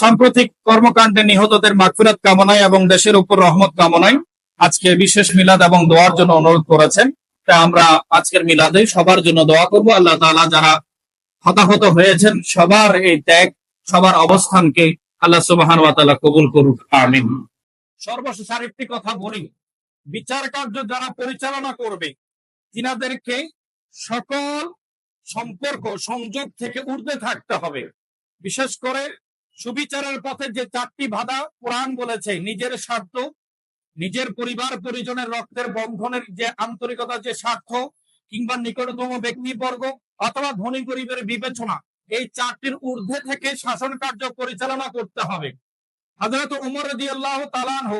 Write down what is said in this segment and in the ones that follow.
সাম্প্রতিক কর্মকাণ্ডে নিহতদের মাগফিরাত কামনায় এবং দেশের উপর রহমত কামনায় আজকে বিশেষ মিলাদ এবং দোয়ার জন্য অনুরোধ করেছেন। তা আমরা আজকের মিলাদে সবার জন্য দোয়া করব। আল্লাহ তাআলা যারা হতাহত হয়েছেন, সবার এই ত্যাগ, সবার অবস্থানকে আল্লাহ সুবহানাহু ওয়া তাআলা কবুল করুক। আমিন। সর্বশেষ আরেকটি কথা বলি। বিচার কার্য যারা পরিচালনা করবে, তিনাদেরকে সকল সম্পর্ক, সংযোগ থেকে ঊর্ধ্বে থাকতে হবে। বিশেষ করে সুবিচারের পথে যে চারটি বাধা কোরআন বলেছে, নিজের স্বার্থ, নিজের পরিবার, পরিজনের রক্তের বন্ধনের যে আন্তরিকতা, যে স্বার্থ, কিংবা নিকটতম ব্যক্তিবর্গ অথবা ধনী গরিবের বিবেচনা, এই চারটির ঊর্ধ্বে থেকে শাসন কার্য পরিচালনা করতে হবে। হাজরত উমর রদি আল্লাহ তালানহ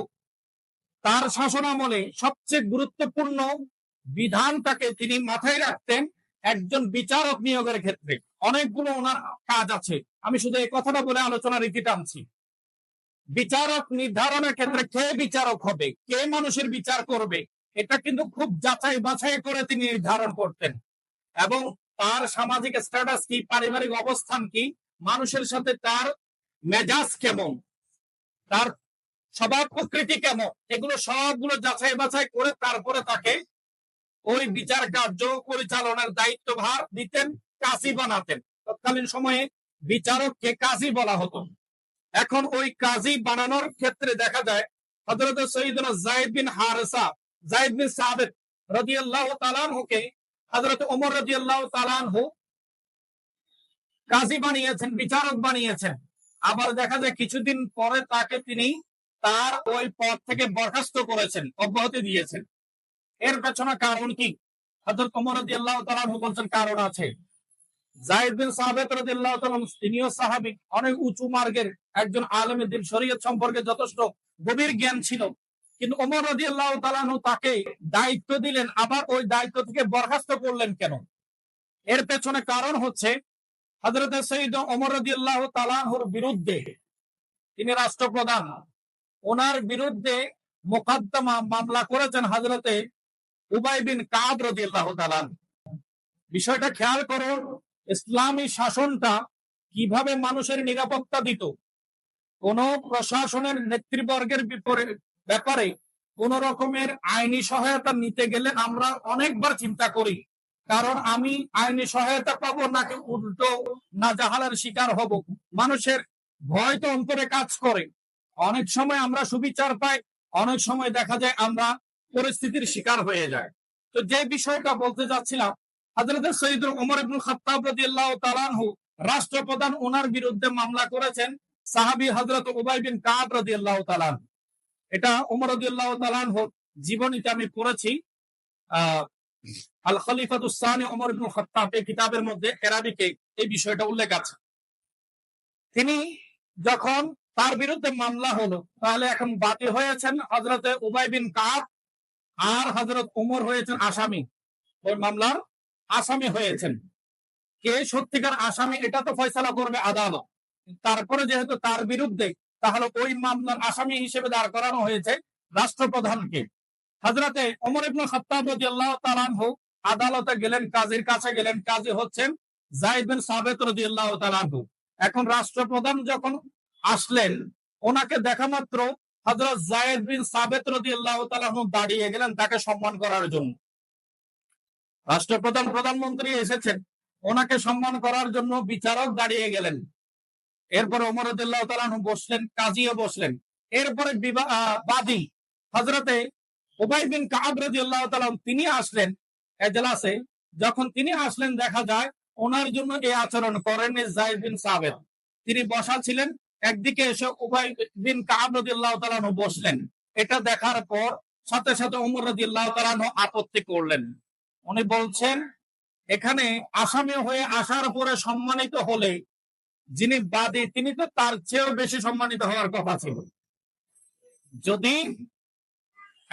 তার শাসনামলে সবচেয়ে গুরুত্বপূর্ণ বিধানটাকে তিনি মাথায় রাখতেন একজন বিচারক নিয়োগের ক্ষেত্রে অনেকগুলো ওনার কাজ আছে। আমি শুধু এই কথাটা বলে আলোচনা রীতি টানছি। বিচারক নির্ধারণের ক্ষেত্রে কে বিচারক হবে? কে মানুষের বিচার করবে? এটা কিন্তু খুব যাচাই বাছাই করে তিনি নির্ধারণ করতেন। এবং তার সামাজিক স্ট্যাটাস কি, পারিবারিক অবস্থান কি, মানুষের সাথে তার মেজাজ কেমন, তার স্বভাব প্রকৃতি কেমন, এগুলো সবগুলো যাচাই বাছাই করে তারপরে তাকে ওই বিচার কার্য পরিচালনার দায়িত্বভার দিতেন কাজী বানাতেন। তৎকালীন সময়ে বিচারককে কাজী বলা হতো। এখন ওই কাজী বানানোর ক্ষেত্রে দেখা যায় জায়েদ বিন হারেসা বিন তাআলা আনহুকে, হযরত ওমর রাদিয়াল্লাহু তাআলা আনহু কাজী বানিয়েছেন, বিচারক বানিয়েছেন। আবার দেখা যায় কিছুদিন পরে তাকে তিনি তার ওই পদ থেকে বরখাস্ত করেছেন, অব্যাহতি দিয়েছেন। এর পেছনে কারণ কি? ওমর রাদিয়াল্লাহু তাআলা বলছেন, কারণ আছে। বরখাস্ত করলেন কেন? এর পেছনে কারণ হচ্ছে, হযরত সৈয়দ ওমর বিরুদ্ধে তিনি রাষ্ট্রপ্রধান, ওনার বিরুদ্ধে মোকদ্দমা মামলা করেছেন হযরতে উবাই বিন তাআলা বিষয়টা খেয়াল করো, ইসলামী শাসনটা কীভাবে মানুষের নিরাপত্তা দিত? কোন প্রশাসনের নেতৃবর্গের বিপরীত ব্যাপারে কোন রকমের আইনি সহায়তা নিতে গেলে আমরা অনেকবার চিন্তা করি। কারণ আমি আইনি সহায়তা পাবো নাকি উল্টো না জাহালার শিকার হব? মানুষের ভয় তো অন্তরে কাজ করে। অনেক সময় আমরা সুবিচার পাই, অনেক সময় দেখা যায় আমরা পরিস্থিতির শিকার হয়ে যায়। তো যে বিষয়টা বলতে যাচ্ছিলাম, হযরত সৈয়দ ওমর ইবনুল খাত্তাব রাদিয়াল্লাহু রাষ্ট্রপ্রধান ওনার বিরুদ্ধে মামলা করেছেন সাহাবী হযরত উবাই বিন কাব রাদিয়াল্লাহু তাআলা এটা ওমর রাদিয়াল্লাহু জীবনীতে আমি পড়েছি। আল খলিফাতুস সানি ওমর ইবনুল খাত্তাব কিতাবের মধ্যে এরাবিকে এই বিষয়টা উল্লেখ আছে। তিনি যখন তার বিরুদ্ধে মামলা হলো, তাহলে এখন বাতি হয়েছেন হযরতে উবাই বিন কাব আর হযরত ওমর হয়েছেন আসামি। ওই মামলার আসামি হয়েছেন। কে সত্যিকার আসামি, এটা তো ফয়সালা করবে আদালত। তারপরে যেহেতু তার বিরুদ্ধে, তাহলে ওই মামলার আসামি হিসেবে দাঁড় করানো হয়েছে রাষ্ট্রপ্রধানকে। হজরতে ওমর ইবনুল খাত্তাব রাদিয়াল্লাহু তাআলা আনহু আদালতে গেলেন, কাজীর কাছে গেলেন, কাজী হচ্ছেন জায়েদ বিন সাবিত রাদিয়াল্লাহু তাআলা আনহু। এখন রাষ্ট্রপ্রধান যখন আসলেন, ওনাকে দেখা মাত্র জায়েদ বিন সাবিত আনহু দাঁড়িয়ে গেলেন তাকে সম্মান করার জন্য। রাষ্ট্রপ্রধান, প্রধানমন্ত্রী এসেছেন, ওনাকে সম্মান করার জন্য বিচারক দাঁড়িয়ে গেলেন। এরপরে বসলেন বসলেন। এরপরে বাদী হযরতে উবাই বিন আনহু, তিনি আসলেন এজলাসে। যখন তিনি আসলেন, দেখা যায় ওনার জন্য এই আচরণ করেন জাইদ বিন তিনি বসা ছিলেন একদিকে এসে উবাই বিন কাব রাদিয়াল্লাহু তাআলা আনহু বসলেন। এটা দেখার পর সাথে সাথে ওমর রাদিয়াল্লাহু তাআলা আনহু আপত্তি করলেন। উনি বলছেন, এখানে আসামি হয়ে আসার পরে সম্মানিত হলে যিনি বাদী, তিনি তো তার চেয়েও বেশি সম্মানিত হওয়ার কথা ছিল। যদি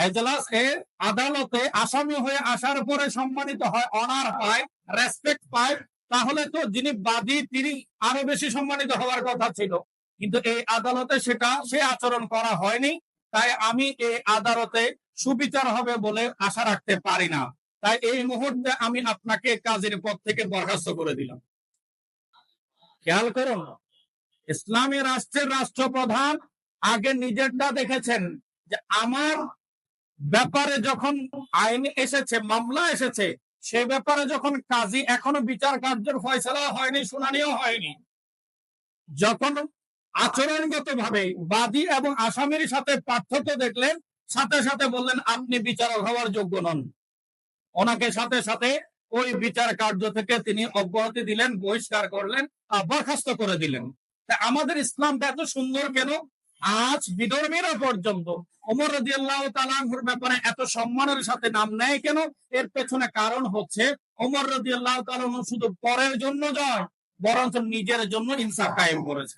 এজলাসে আদালতে আসামি হয়ে আসার পরে সম্মানিত হয়, অনার পায় রেসপেক্ট পায়, তাহলে তো যিনি বাদী, তিনি আরও বেশি সম্মানিত হওয়ার কথা ছিল। কিন্তু এই আদালতে সেটা, সে আচরণ করা হয়নি। তাই আমি এই আদালতে সুবিচার হবে বলে আশা রাখতে পারি না। তাই এই মুহূর্তে আমি আপনাকে কাজের পদ থেকে বরখাস্ত করে দিলাম। খেয়াল করুন ইসলামী রাষ্ট্রের রাষ্ট্রপ্রধান আগে নিজেরটা দেখেছেন যে আমার ব্যাপারে যখন আইন এসেছে, মামলা এসেছে, সে ব্যাপারে যখন কাজী এখনও বিচার কার্যের ফয়সলা হয়নি, শুনানিও হয়নি। যখন আচরণগত ভাবে বাদী এবং আসামির সাথে পার্থক্য দেখলেন, সাথে সাথে বললেন, আপনি বিচারক হওয়ার যোগ্য নন। ওনাকে সাথে সাথে ওই বিচার কার্য থেকে তিনি অব্যাহতি দিলেন, বহিষ্কার করলেন বরখাস্ত করে দিলেন। আমাদের ইসলামটা এত সুন্দর কেন? আজ বিধর্মীরা পর্যন্ত ওমর রাজি আল্লাহ তালাহুর ব্যাপারে এত সম্মানের সাথে নাম নেয় কেন? এর পেছনে কারণ হচ্ছে ওমর রাজি আল্লাহ তালাহ শুধু পরের জন্য নয় বরঞ্চ নিজের জন্য ইনসাফ কায়েম করেছে।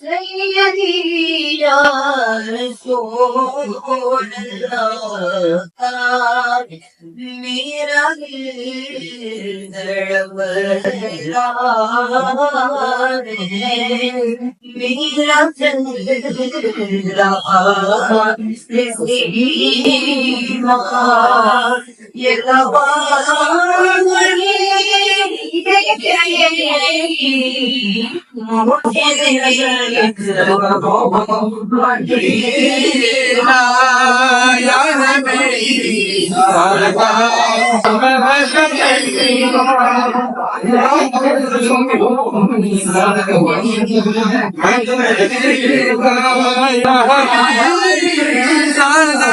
سيدي يا رسول الله I'm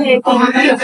ये और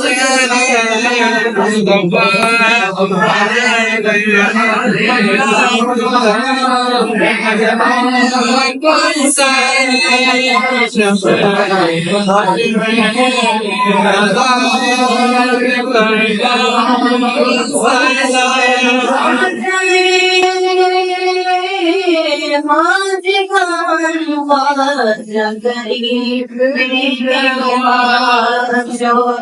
Madhika الكريم من الجواب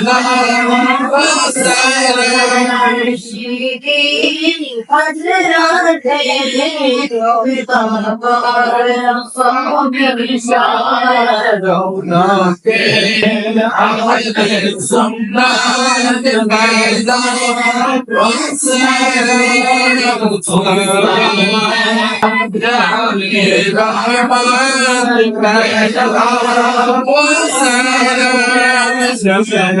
البحر والسلام شيكين قد ناديت بطبر الصوب الرسالة ناكل عقل صنعت البلدان والسلام صنعت البحر والسلام والسلام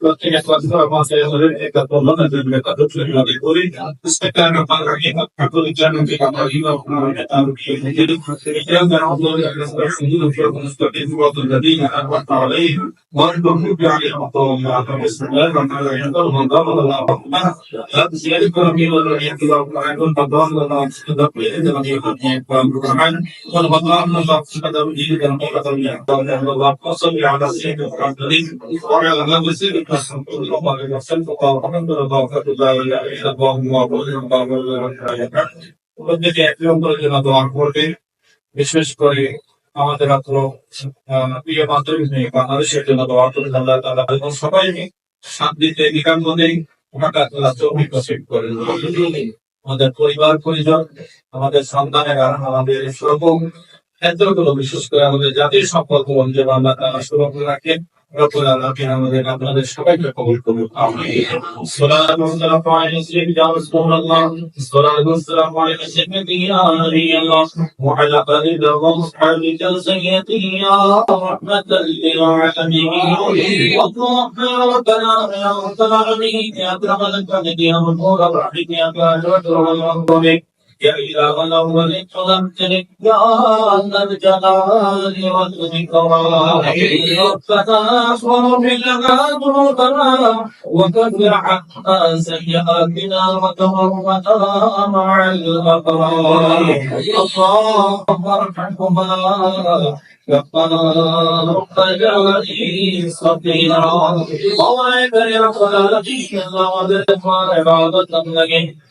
প্রত্যেকে কতবার মাসে হলে একটা প্রবলেম আছে যে কত ফ্লেভার করি সেটা আমি পারব কি সকল জানো যে আমরা ইউ আপনার এটা কি যেটা এটা আমরা আপনাদের সুন্দর উপর কনস্ট্রাকটিভ ওয়ার্ক যদি আমরা তাহলে মন বন্ধু জানি মতো আমরা সেটা আমরা এটা বন্ধ বলা আমরা রাত শেয়ার করে আমি বলব এটা আমরা এখন বদল না সেটা পেয়ে যেমন এই প্রোগ্রাম কোন বদলাম না সব সেটা দিয়ে আমরা কথা বলি আমরা বাপ কসম আমরা সেটা আমরা করে আমরা সেটা বিশেষ করে আমাদের আত্ম প্রিয় মাতৃভূমি বাংলাদেশের জন্য দোয়া করে এবং সবাইকে শান্তিতে থাকা আল্লাহ তৌফিক করে আমাদের পরিবার, পরিজন, আমাদের সন্তানেরা, আমাদের সর্ব ক্ষেত্রগুলো বিশেষ করে আমাদের জাতির সম্পর্ক যেন আল্লাহ তাআলা সুরক্ষা রাখেন রব্বুল আলামিন আমাদের আপনাদের সবাইকে কবুল করুন আমিন সালাতু ওয়াসসালামু আলাইহি সাইয়্যিদিনা রাসূলুল্লাহ সালাতু ওয়াসসালামু আলাইহি সাইয়্যিদিনা আলিয়াল্লাহ ওয়া আলা আলিহি ওয়া সাহবিহি সাইয়্যিদিনা রাহমাতাল লিল আলামিন اللهم ربنا يا رب العالمين يا اكرم الاكرمين إلهنا ولكرمت يا الجلال والإكرام فتاس ورب لنا ذنوبنا وكفر عنا سيئاتنا وتوفنا مع الأبرار الله ارحمهما كفار فجعلني صغيرا الله يبارك لك يا رب العالمين.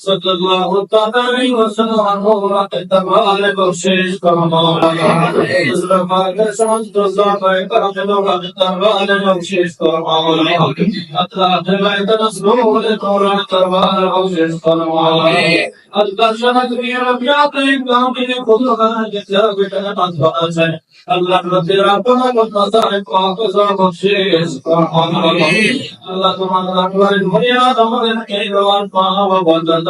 صلى الله تعالى وسلم على تمام بخشش كمالا اسلام کا شانت زبائے پرجنوں کا تمام بخشش کمالا عطا ہے تنسلو قرآن تمام بخشش کمالا اللہ شہد بھی رب یاقی گاؤں کے خود کا جتنا بیٹا پاس ہے اللہ رب ربنا کو مصائب کو حافظ بخشش کمالا اللہ تمہارا رحمت مریا ہمارے کے روان پاو بندہ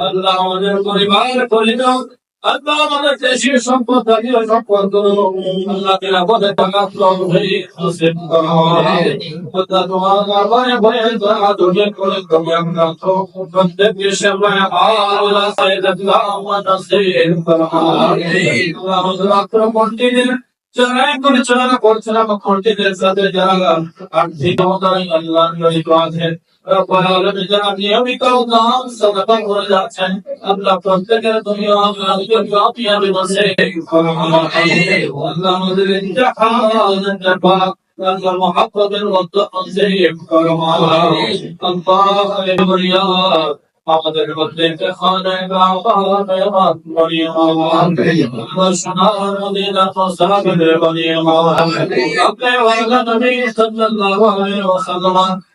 আল্লাহ আমাদের পরিবার পরিজন দিন चराय को चला ना और चला मखोटे के साथ जाएगा आरती होता है अल्लाह की इबादत है रब्बाना लक जनाब ये भी कहो काम सदका हो जाते हैं अल्लाह फरते करे दुनिया आखिरत के बाप या भी बसे अल्लाह मुझे इंजा खान दरबा أن المحبة والتأذيب كرم الله الله يا وعلى آله وصحبه وسلم والذين أجمعين اللهم إلى ربنا تعنا زفت المعلوم الشهر لنا يا إله إلا